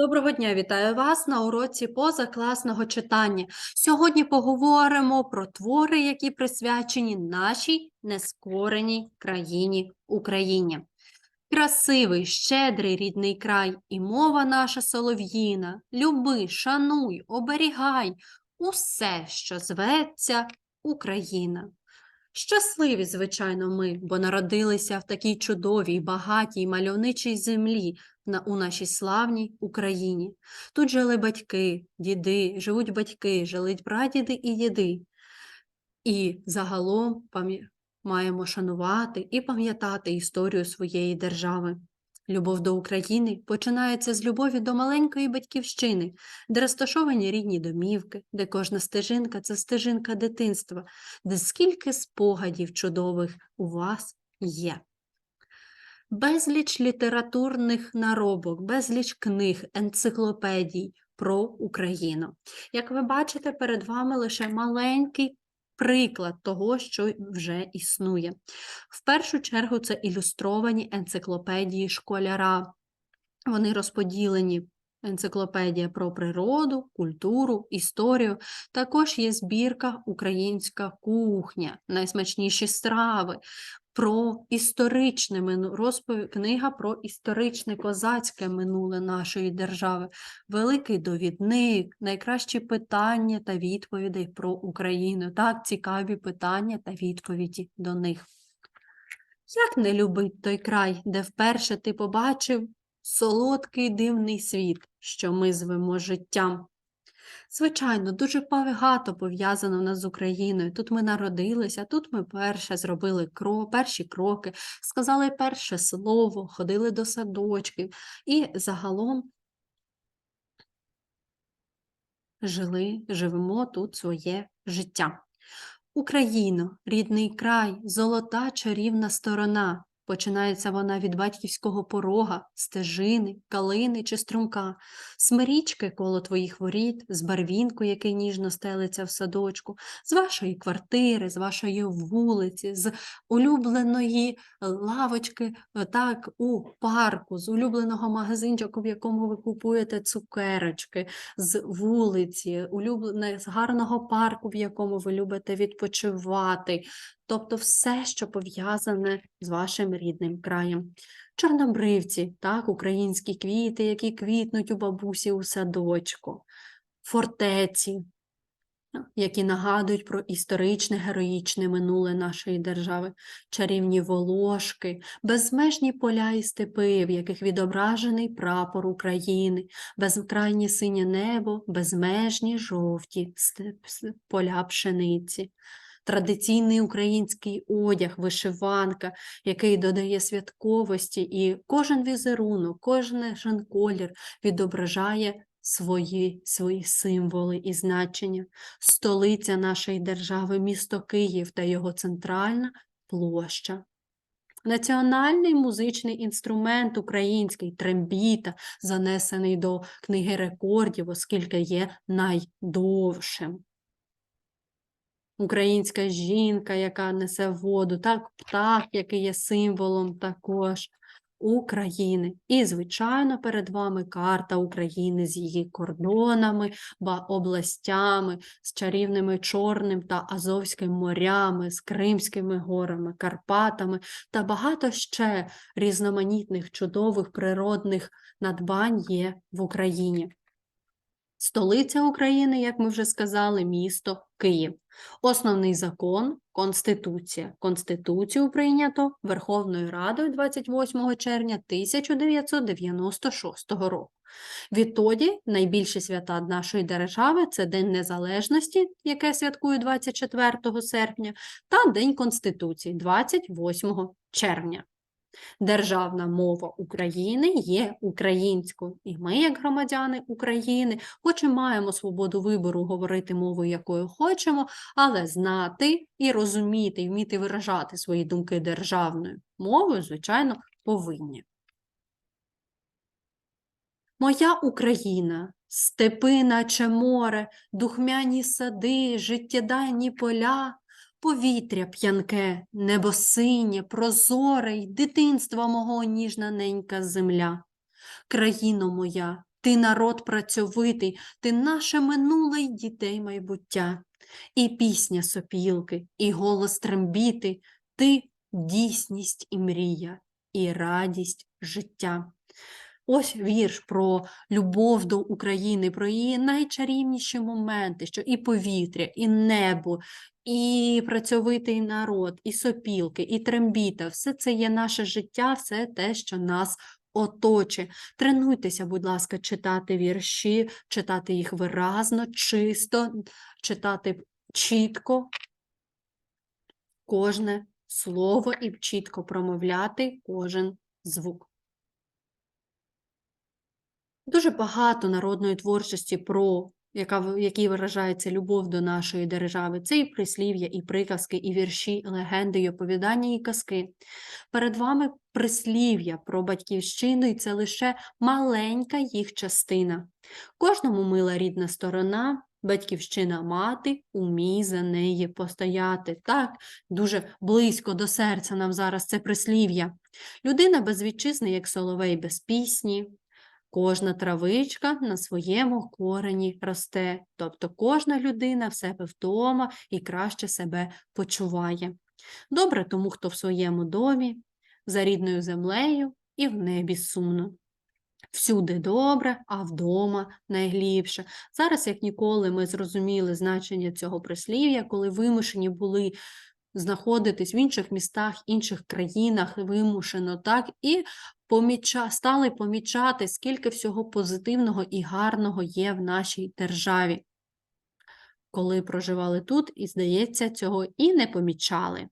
Доброго дня, вітаю вас на уроці позакласного читання. Сьогодні поговоримо про твори, які присвячені нашій нескореній країні Україні. Красивий, щедрий рідний край і мова наша солов'їна. Люби, шануй, оберігай усе, що зветься Україна. Щасливі, звичайно, ми, бо народилися в такій чудовій, багатій, мальовничій землі на, у нашій славній Україні. Тут жили батьки, діди, живуть батьки, жили прадіди і діди. І загалом маємо шанувати і пам'ятати історію своєї держави. Любов до України починається з любові до маленької батьківщини, де розташовані рідні домівки, де кожна стежинка це стежинка дитинства, де скільки спогадів чудових у вас є. Безліч літературних наробок, безліч книг, енциклопедій про Україну. Як ви бачите, перед вами лише маленький приклад того, що вже існує. В першу чергу це ілюстровані енциклопедії школяра. Вони розподілені. Енциклопедія про природу, культуру, історію. Також є збірка Українська кухня, найсмачніші страви, про історичне мину... розповідь, книга про історичне козацьке минуле нашої держави, великий довідник, найкращі питання та відповідей про Україну. Так, цікаві питання та відповіді до них. Як не любить той край, де вперше ти побачив солодкий дивний світ, що ми звемо життям? Звичайно, дуже багато пов'язано в нас з Україною. Тут ми народилися, тут ми перше зробили кро, перші кроки, сказали перше слово, ходили до садочків і загалом жили, живемо тут своє життя. Україно, рідний край, золота чарівна сторона. Починається вона від батьківського порога, стежини, калини чи струмка, смирічки коло твоїх воріт, з барвінку, який ніжно стелиться в садочку, з вашої квартири, з вашої вулиці, з улюбленої лавочки, так, у парку, з улюбленого магазинчику, в якому ви купуєте цукерочки, з вулиці, улюблене, з гарного парку, в якому ви любите відпочивати. Тобто все, що пов'язане з вашим рідним краєм. Чорнобривці, так, українські квіти, які квітнуть у бабусі у садочку, фортеці, які нагадують про історичне героїчне минуле нашої держави, чарівні волошки, безмежні поля і степи, в яких відображений прапор України, безкрайнє синє небо, безмежні жовті поля пшениці. Традиційний український одяг, вишиванка, який додає святковості, і кожен візерунок, кожен колір відображає свої, свої символи і значення. Столиця нашої держави, місто Київ та його центральна площа. Національний музичний інструмент український трембіта, занесений до книги рекордів, оскільки є найдовшим. Українська жінка, яка несе воду, так, птах, який є символом також України. І, звичайно, перед вами карта України з її кордонами, областями, з чарівними Чорним та Азовським морями, з Кримськими горами, Карпатами та багато ще різноманітних чудових природних надбань є в Україні. Столиця України, як ми вже сказали, місто Київ. Основний закон Конституція. Конституцію прийнято Верховною Радою 28 червня 1996 року. Відтоді найбільші свята нашої держави це День Незалежності, яке святкує 24 серпня, та День Конституції 28 червня. Державна мова України є українською, і ми, як громадяни України, хоч і маємо свободу вибору говорити мовою, якою хочемо, але знати і розуміти, і вміти виражати свої думки державною мовою, звичайно, повинні. Моя Україна, степи, наче море, духмяні сади, життєдайні поля, повітря п'янке, небо синє, прозоре й дитинства мого ніжна ненька земля. Країно моя, Ти народ працьовитий, ти наше минуле й дітей майбуття. І пісня сопілки, і голос трембіти, ти дійсність і мрія, і радість життя. Ось вірш про любов до України, про її найчарівніші моменти, що і повітря, і небо, і працьовитий народ, і сопілки, і трембіта все це є наше життя, все те, що нас оточує. Тренуйтеся, будь ласка, читати вірші, читати їх виразно, чисто, читати чітко кожне слово і чітко промовляти кожен звук. Дуже багато народної творчості, про яка, в якій виражається любов до нашої держави. Це і прислів'я, і приказки, і вірші, і легенди, і оповідання, і казки. Перед вами прислів'я про батьківщину, і це лише маленька їх частина. Кожному мила рідна сторона, батьківщина мати, умій за неї постояти. Так, дуже близько до серця нам зараз це прислів'я. Людина без вітчизни, як соловей без пісні. Кожна травичка на своєму корені росте, тобто кожна людина в себе вдома і краще себе почуває. Добре тому, хто в своєму домі, за рідною землею і в небі сумно. Всюди добре, а вдома найгліпше. Зараз, як ніколи, ми зрозуміли значення цього прислів'я, коли вимушені були знаходитись в інших містах, інших країнах вимушено, так, і поміча, стали помічати, скільки всього позитивного і гарного є в нашій державі. Коли проживали тут, і, здається, цього і не помічали.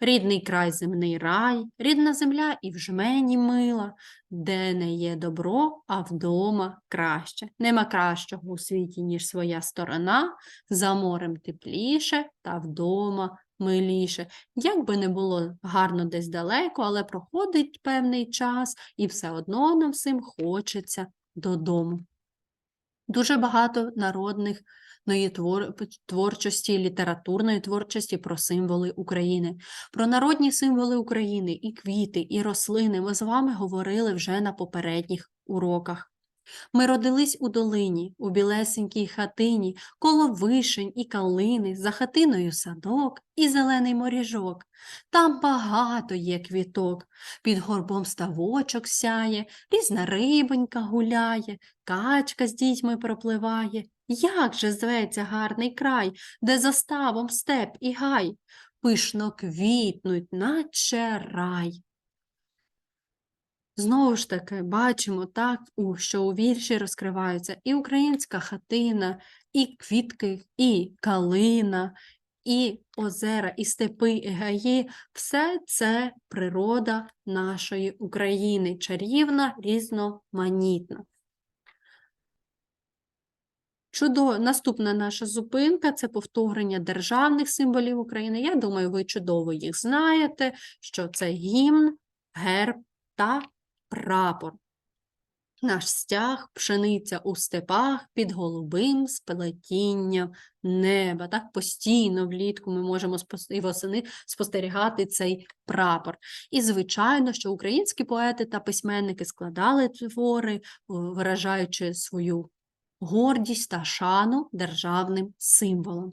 Рідний край земний рай, рідна земля і в жмені мила, де не є добро, а вдома краще. Нема кращого у світі, ніж своя сторона, за морем тепліше та вдома миліше. Як би не було гарно десь далеко, але проходить певний час, і все одно нам всім хочеться додому. Дуже багато народних творчості, літературної творчості про символи України. Про народні символи України, і квіти, і рослини ми з вами говорили вже на попередніх уроках. Ми родились у долині, у білесенькій хатині, коло вишень і калини, за хатиною садок і зелений моріжок. Там багато є квіток, під горбом ставочок сяє, різна рибонька гуляє, качка з дітьми пропливає. Як же зветься гарний край, де за ставом степ і гай, пишно квітнуть, наче рай. Знову ж таки, бачимо так, що у вірші розкриваються і українська хатина, і квітки, і калина, і озера, і степи, і гаї все це природа нашої України, чарівна, різноманітна. Чудо... Наступна наша зупинка це повторення державних символів України. Я думаю, ви чудово їх знаєте, що це гімн, герб та прапор. Наш стяг, пшениця у степах під голубим сплетінням неба. Так постійно влітку ми можемо і восени спостерігати цей прапор. І, звичайно, що українські поети та письменники складали твори, виражаючи свою гордість та шану державним символом.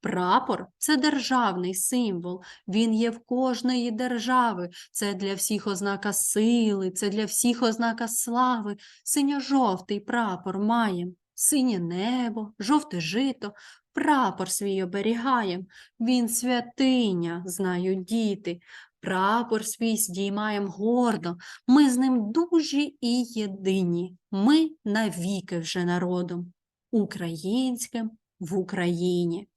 Прапор це державний символ, він є в кожної держави. Це для всіх ознака сили, це для всіх ознака слави. Синьо-жовтий прапор маєм, синє небо, жовте жито, прапор свій оберігаєм. Він святиня, знають діти. Прапор свій здіймаєм гордо, ми з ним дужі і єдині. Ми навіки вже народом, українським в Україні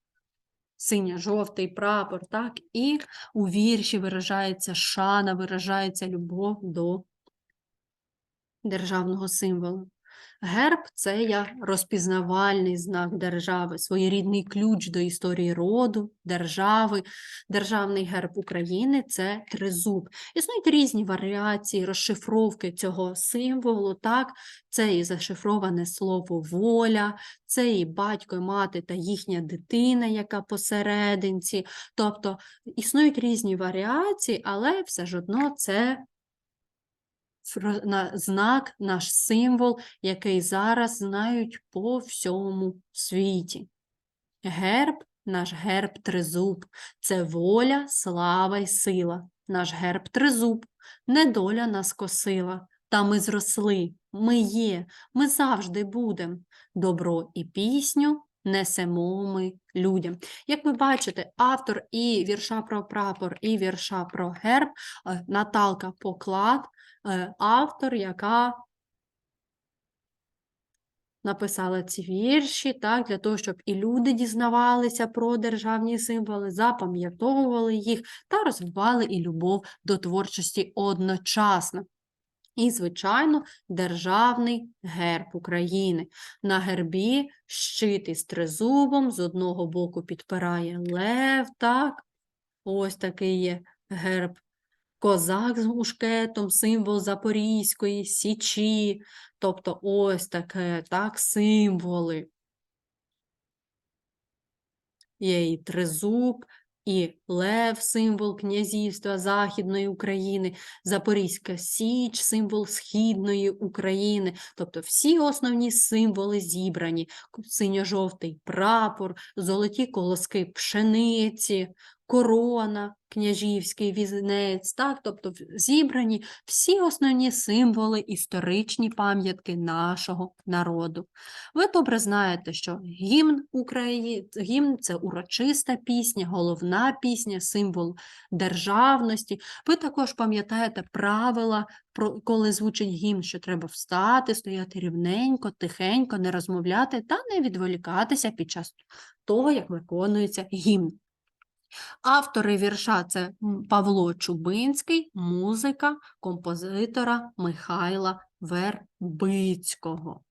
синьо-жовтий прапор, так, і у вірші виражається шана, виражається любов до державного символу. Герб це є розпізнавальний знак держави, своєрідний ключ до історії роду, держави. Державний герб України це тризуб. Існують різні варіації розшифровки цього символу. так? Це і зашифроване слово воля, це і батько, і мати та їхня дитина, яка посерединці. Тобто існують різні варіації, але все ж одно це знак, наш символ, який зараз знають по всьому світі. Герб, наш герб тризуб, це воля, слава й сила. Наш герб тризуб, недоля нас косила. Та ми зросли, ми є, ми завжди будем. Добро і пісню несемо ми людям. Як ви бачите, автор і вірша про прапор, і вірша про герб, е, Наталка Поклад, е, автор, яка написала ці вірші, так, для того, щоб і люди дізнавалися про державні символи, запам'ятовували їх та розвивали і любов до творчості одночасно. І, звичайно, державний герб України. На гербі щит із тризубом, з одного боку підпирає лев, так? Ось такий є герб. Козак з мушкетом, символ Запорізької Січі. Тобто ось таке, так, символи. Є і тризуб, і лев, символ князівства Західної України, Запорізька Січ, символ Східної України. Тобто всі основні символи зібрані. Синьо-жовтий прапор, золоті колоски пшениці, корона, княжівський візнець, так? Тобто зібрані всі основні символи, історичні пам'ятки нашого народу. Ви добре знаєте, що гімн України, гімн це урочиста пісня, головна пісня, символ державності. Ви також пам'ятаєте правила, про коли звучить гімн, що треба встати, стояти рівненько, тихенько, не розмовляти та не відволікатися під час того, як виконується гімн. Автори вірша це Павло Чубинський, музика композитора Михайла Вербицького.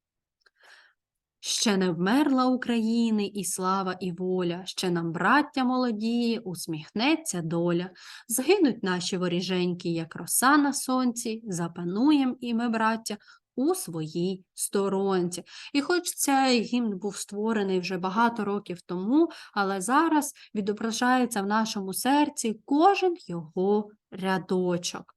Ще не вмерла України і слава, і воля, ще нам, браття молодії, усміхнеться доля. Згинуть наші воріженьки, як роса на сонці, запануєм і ми, браття, у своїй сторонці. І хоч цей гімн був створений вже багато років тому, але зараз відображається в нашому серці кожен його рядочок.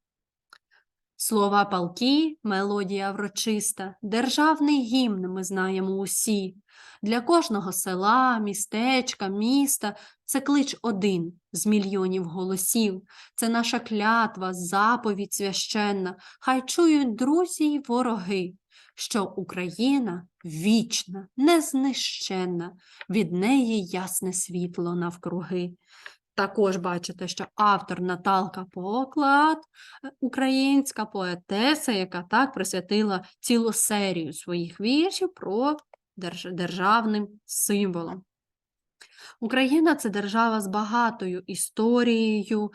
Слова палки, мелодія врочиста, державний гімн ми знаємо усі. Для кожного села, містечка, міста це клич один з мільйонів голосів. Це наша клятва, заповідь священна. Хай чують друзі й вороги, що Україна вічна, незнищенна, від неї ясне світло навкруги. Також бачите, що автор Наталка Поклад, е, українська поетеса, яка так присвятила цілу серію своїх віршів про держ- державним символом. Україна це держава з багатою історією,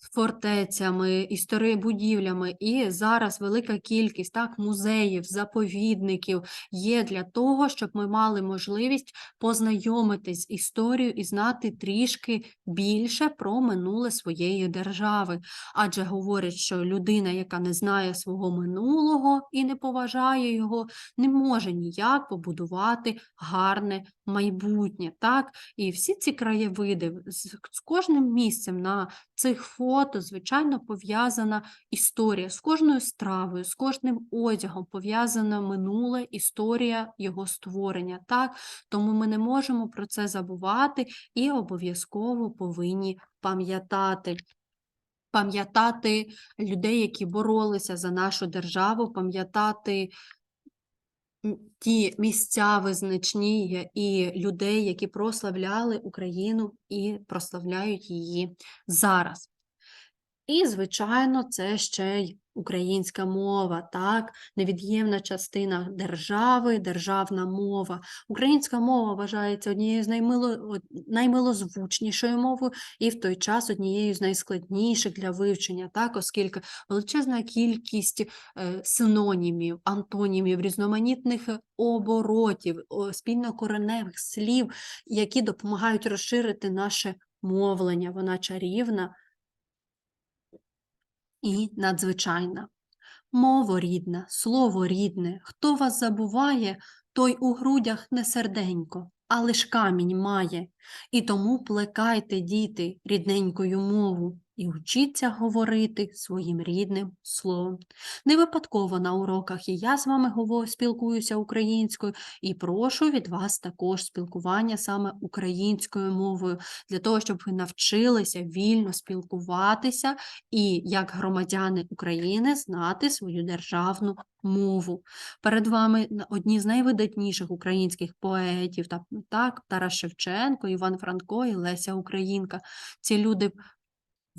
фортецями, історії будівлями, і зараз велика кількість так, музеїв, заповідників є для того, щоб ми мали можливість познайомитись з історією і знати трішки більше про минуле своєї держави. Адже говорять, що людина, яка не знає свого минулого і не поважає його, не може ніяк побудувати гарне майбутнє. Так? І всі ці краєвиди з кожним місцем на цих фото, звичайно, пов'язана історія з кожною стравою, з кожним одягом пов'язана минуле історія його створення. Так? Тому ми не можемо про це забувати і обов'язково повинні пам'ятати. Пам'ятати людей, які боролися за нашу державу, пам'ятати ті місця визначні і людей, які прославляли Україну і прославляють її зараз. І, звичайно, це ще й українська мова, так, невід'ємна частина держави, державна мова. Українська мова вважається однією з наймило, наймилозвучнішою мовою і в той час однією з найскладніших для вивчення, так, оскільки величезна кількість е, синонімів, антонімів, різноманітних е, оборотів, спільнокореневих слів, які допомагають розширити наше мовлення. Вона чарівна і надзвичайна. Мово рідна, слово рідне, хто вас забуває, той у грудях не серденько, а лиш камінь має. І тому плекайте, діти, рідненькою мову, і вчіться говорити своїм рідним словом. Не випадково на уроках і я з вами спілкуюся українською і прошу від вас також спілкування саме українською мовою, для того, щоб ви навчилися вільно спілкуватися і як громадяни України знати свою державну мову. Перед вами одні з найвидатніших українських поетів, та- так, Тарас Шевченко, Іван Франко і Леся Українка. Ці люди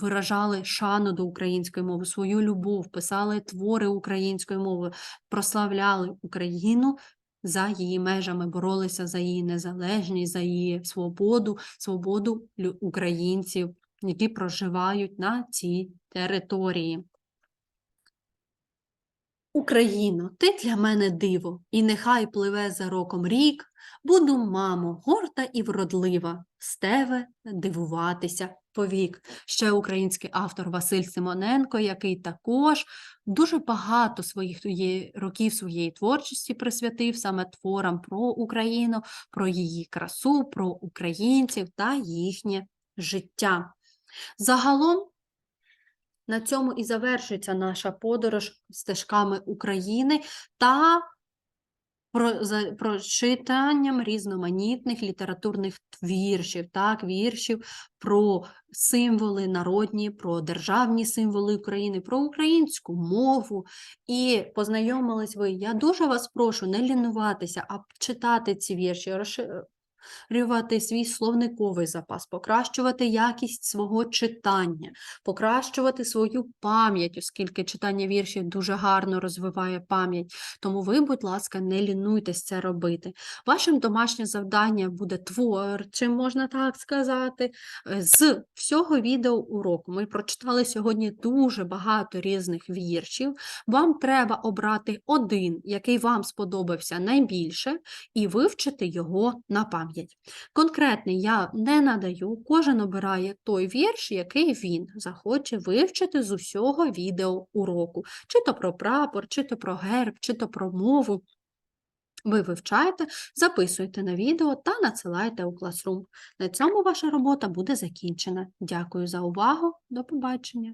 виражали шану до української мови, свою любов, писали твори українською мовою, прославляли Україну за її межами, боролися за її незалежність, за її свободу, свободу українців, які проживають на цій території. Україно, ти для мене диво, і нехай пливе за роком рік, буду, мамо, горда і вродлива, з тебе дивуватися повік. Ще український автор Василь Симоненко, який також дуже багато своїх років своєї творчості присвятив саме творам про Україну, про її красу, про українців та їхнє життя. Загалом на цьому і завершується наша подорож стежками України та за, прочитанням різноманітних літературних віршів, так, віршів про символи народні, про державні символи України, про українську мову. І познайомились ви. Я дуже вас прошу не лінуватися, а читати ці вірші, розширювати свій словниковий запас, покращувати якість свого читання, покращувати свою пам'ять, оскільки читання віршів дуже гарно розвиває пам'ять. Тому ви, будь ласка, не лінуйтесь це робити. Вашим домашнє завдання буде творчим, можна так сказати. Е, З всього відео уроку ми прочитали сьогодні дуже багато різних віршів. Вам треба обрати один, який вам сподобався найбільше, і вивчити його на пам'ять. Конкретний я не надаю, кожен обирає той вірш, який він захоче вивчити з усього відео уроку. Чи то про прапор, чи то про герб, чи то про мову. Ви вивчаєте, записуєте на відео та надсилаєте у Classroom. На цьому ваша робота буде закінчена. Дякую за увагу. До побачення!